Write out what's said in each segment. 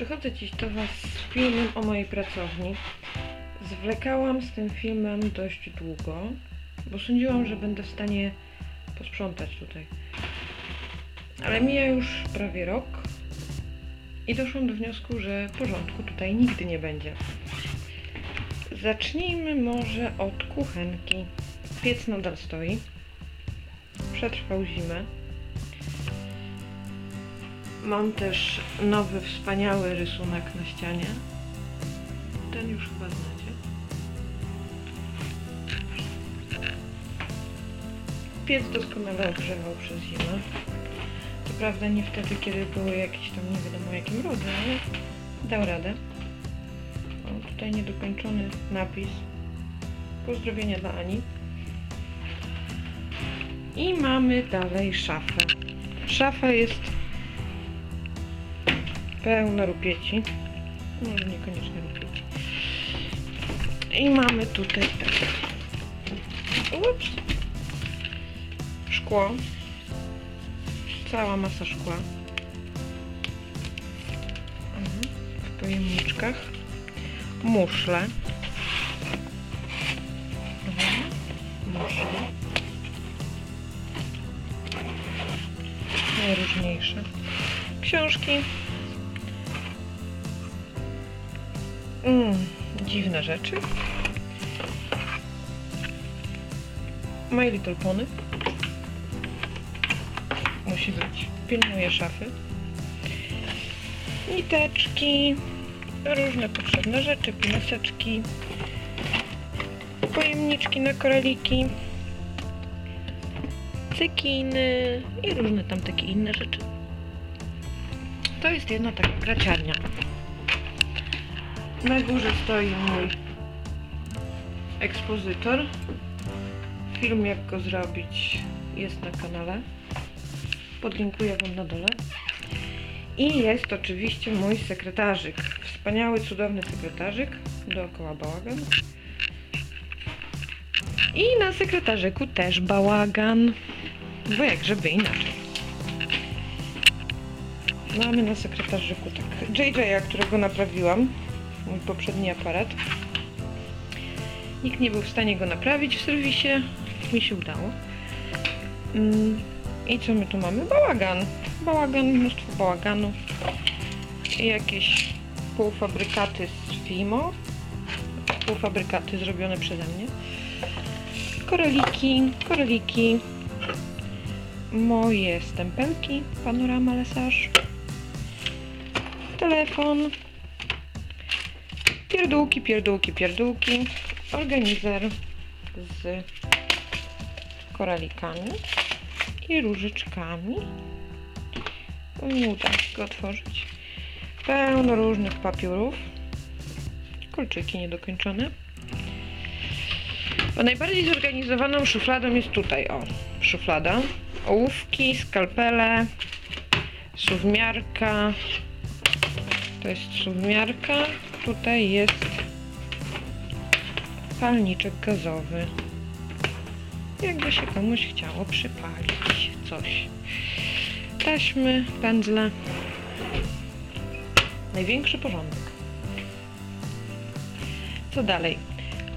Przychodzę dziś do Was z filmem o mojej pracowni. Zwlekałam z tym filmem dość długo, bo sądziłam, że będę w stanie posprzątać tutaj. Ale mija już prawie rok i doszłam do wniosku, że porządku tutaj nigdy nie będzie. Zacznijmy może od kuchenki. Piec nadal stoi. Przetrwał zimę. Mam też nowy, wspaniały rysunek na ścianie. Ten już chyba znacie. Piec doskonale ogrzewał przez zimę. Co prawda nie wtedy, kiedy były jakieś tam nie wiadomo jakim mrozy, ale dał radę. O, tutaj niedokończony napis. Pozdrowienia dla Ani. I mamy dalej szafę. Szafa jest pełna rupieci. Może niekoniecznie rupieci. I mamy tutaj tak. Ups. Szkło. Cała masa szkła. Mhm. W pojemniczkach. Muszle. Mhm. Muszle. Najróżniejsze. Książki. Mm, dziwne rzeczy. My Little Pony. Musi być. Pilnuję szafy. Niteczki. Różne potrzebne rzeczy. Pineseczki. Pojemniczki na koraliki. Cekiny i różne tam takie inne rzeczy. To jest jedna taka graciarnia. Na górze stoi mój ekspozytor. Film jak go zrobić jest na kanale. Podlinkuję Wam na dole. I jest oczywiście mój sekretarzyk. Wspaniały, cudowny sekretarzyk. Dookoła bałagan. I na sekretarzyku też bałagan. Bo jak żeby inaczej. Mamy na sekretarzyku tak JJ, którego naprawiłam mój poprzedni aparat. Nikt nie był w stanie go naprawić w serwisie. Mi się udało. Mm, I co my tu mamy? Bałagan. Bałagan, mnóstwo bałaganu. I jakieś półfabrykaty z Fimo. Półfabrykaty zrobione przeze mnie. Koraliki, koraliki. Moje stempelki. Panorama Lesage. Telefon. Pierdółki, pierdółki, pierdółki. Organizer z koralikami i różyczkami. Nie uda się go otworzyć. Pełno różnych papiurów. Kolczyki niedokończone. A najbardziej zorganizowaną szufladą jest tutaj, o, szuflada. Ołówki, skalpele, suwmiarka. To jest suwmiarka. Tutaj jest palniczek gazowy. Jakby się komuś chciało przypalić coś. Taśmy, pędzle. Największy porządek. Co dalej?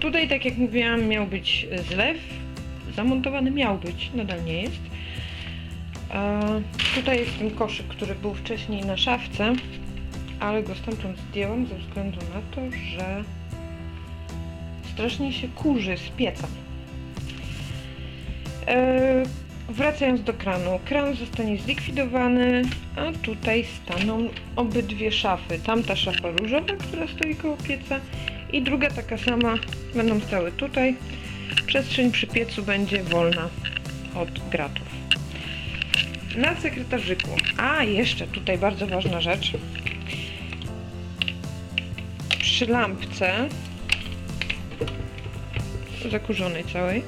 Tutaj, tak jak mówiłam, miał być zlew. Zamontowany miał być, nadal nie jest. A tutaj jest ten koszyk, który był wcześniej na szafce, ale go stamtąd zdjęłam ze względu na to, że strasznie się kurzy z pieca. E, wracając do kranu. Kran zostanie zlikwidowany, a tutaj staną obydwie szafy. Tamta szafa różowa, która stoi koło pieca i druga taka sama będą stały tutaj. Przestrzeń przy piecu będzie wolna od gratów. Na sekretarzyku. A, jeszcze tutaj bardzo ważna rzecz. Przy lampce zakurzonej całej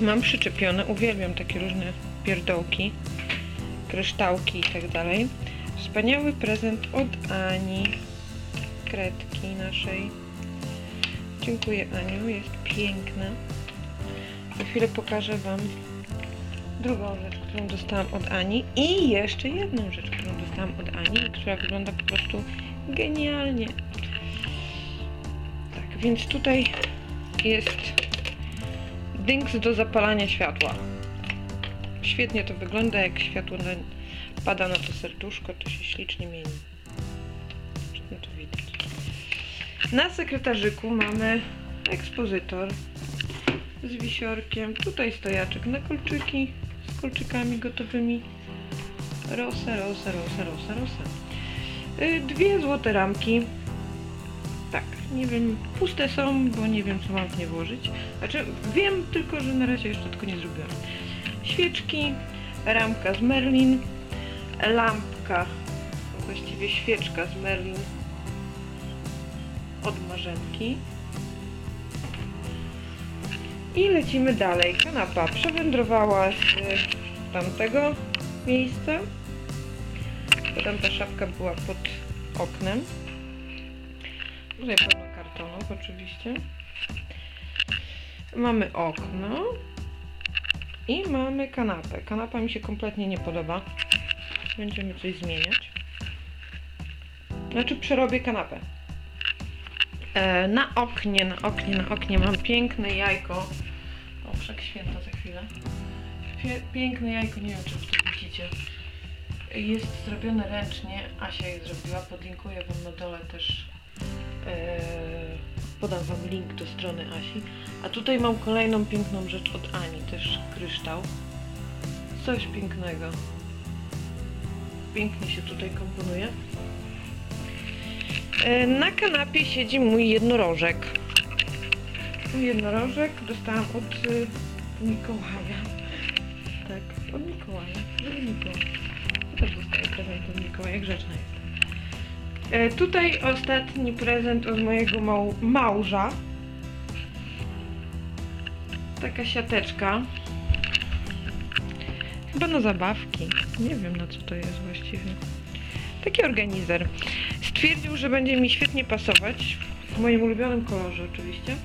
mam przyczepione, uwielbiam takie różne pierdołki, kryształki i tak dalej. Wspaniały prezent od Ani, kredki naszej. Dziękuję Aniu, jest piękna. Za chwilę pokażę Wam drugą rzecz, którą dostałam od Ani i jeszcze jedną rzecz, którą dostałam od Ani, która wygląda po prostu genialnie. Tak, więc tutaj jest dynks do zapalania światła. Świetnie to wygląda, jak światło pada na to serduszko, to się ślicznie mieni. Świetnie to widać. Na sekretarzyku mamy ekspozytor z wisiorkiem. Tutaj stojaczek na kolczyki z kolczykami gotowymi. Rosa, rosa, rosa, rosa, rosa. Y, Dwie złote ramki. Tak, nie wiem, puste są, bo nie wiem co mam w nie włożyć. Znaczy, wiem tylko, że na razie jeszcze tylko nie zrobiłam. Świeczki, ramka z Merlin, lampka, właściwie świeczka z Merlin od Marzenki. I lecimy dalej. Kanapa przewędrowała z tamtego miejsca. Bo tamta szafka była pod oknem. Tutaj pełno kartonów oczywiście. Mamy okno. I mamy kanapę. Kanapa mi się kompletnie nie podoba. Będziemy coś zmieniać. Znaczy przerobię kanapę. E, na oknie, na oknie, na oknie mam piękne jajko. O, wszak święta za chwilę. Piękne jajko, nie wiem czy to widzicie. Jest zrobione ręcznie, Asia je zrobiła, podlinkuję wam na dole też. E, podam wam link do strony Asi. A tutaj mam kolejną piękną rzecz od Ani, też kryształ. Coś pięknego. Pięknie się tutaj komponuje. E, Na kanapie siedzi mój jednorożek. Mój jednorożek dostałam od y, Mikołaja. Tak, od Mikołaja. Żeby Mikołaj. Ja też dostaję prezent od Mikołaja, grzeczna jest. E, Tutaj ostatni prezent od mojego mał małża. Taka siateczka. Chyba na zabawki. Nie wiem na co to jest właściwie. Taki organizer. Stwierdził, że będzie mi świetnie pasować. W moim ulubionym kolorze oczywiście.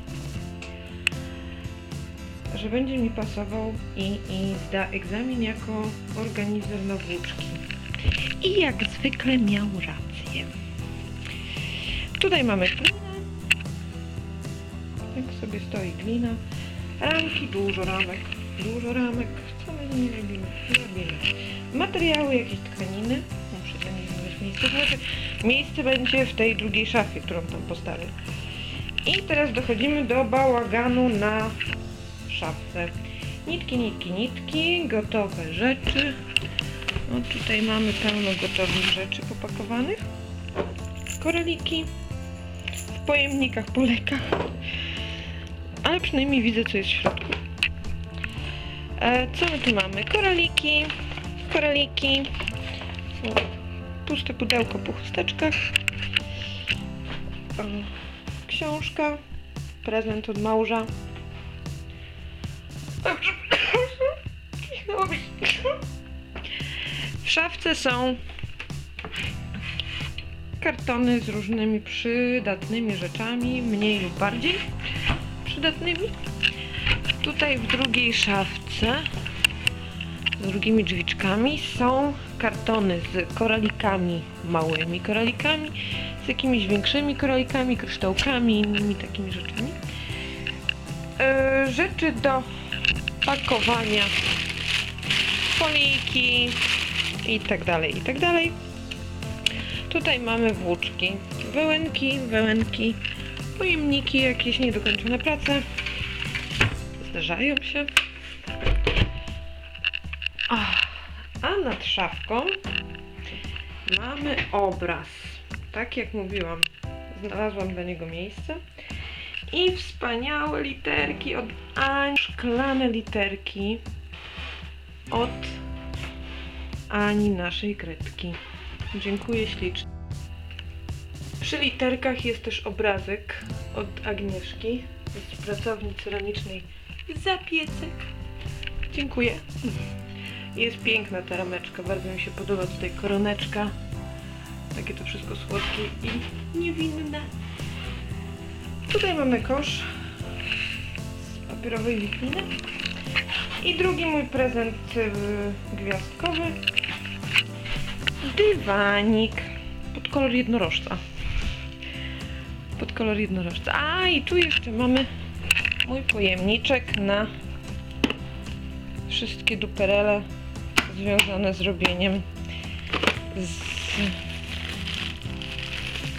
Że będzie mi pasował i, i zda egzamin jako organizer na włóczki. I jak zwykle miał rację. Tutaj mamy glinę. Tak sobie stoi glina. Ramki, dużo ramek. Dużo ramek. Co my nie robimy? Robimy. Materiały, jakieś tkaniny. Muszę dla nich znaleźć miejsce. Znaczy, miejsce będzie w tej drugiej szafie, którą tam postawię. I teraz dochodzimy do bałaganu na szafce. Nitki, nitki, nitki, gotowe rzeczy. No tutaj mamy pełno gotowych rzeczy popakowanych. Koraliki w pojemnikach po lekach. Ale przynajmniej widzę, co jest w środku. E, co my tu mamy? Koraliki, koraliki, o, puste pudełko po chusteczkach, o, książka, prezent od małża. Przepraszam. Szafce są kartony z różnymi przydatnymi rzeczami, mniej lub bardziej przydatnymi. Tutaj w drugiej szafce z drugimi drzwiczkami są kartony z koralikami, małymi koralikami, z jakimiś większymi koralikami, kryształkami, innymi takimi rzeczami. E, rzeczy do pakowania, foliki i tak dalej, i tak dalej. Tutaj mamy włóczki, wełenki, wełenki, pojemniki, jakieś niedokończone prace. Zdarzają się. A nad szafką mamy obraz. Tak jak mówiłam, znalazłam dla niego miejsce. I wspaniałe literki od Ani. Szklane literki od Ani, naszej kredki. Dziękuję ślicznie. Przy literkach jest też obrazek od Agnieszki z pracowni ceramicznej Zapiecek. Dziękuję. Jest piękna ta rameczka, bardzo mi się podoba tutaj koroneczka. Takie to wszystko słodkie i niewinne. Tutaj mamy kosz z papierowej wikliny. I drugi mój prezent y, gwiazdkowy. Dywanik pod kolor jednorożca. Pod kolor jednorożca. A i tu jeszcze mamy mój pojemniczek na wszystkie duperele związane z robieniem z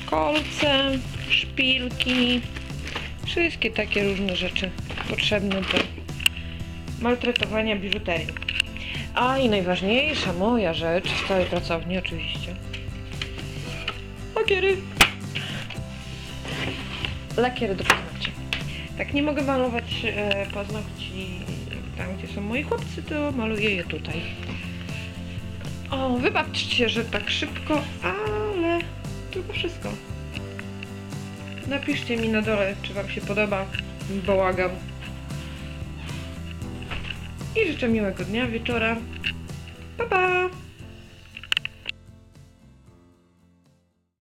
kolce, szpilki, wszystkie takie różne rzeczy potrzebne do maltretowania biżuterii. A i najważniejsza moja rzecz z całej pracowni oczywiście. Lakiery. Lakiery do paznokci. Tak, nie mogę malować e, paznokci tam, gdzie są moi chłopcy, to maluję je tutaj. O, wybaczcie, że tak szybko, ale chyba wszystko. Napiszcie mi na dole, czy Wam się podoba. Bałagam. I życzę miłego dnia, wieczora. Pa, pa!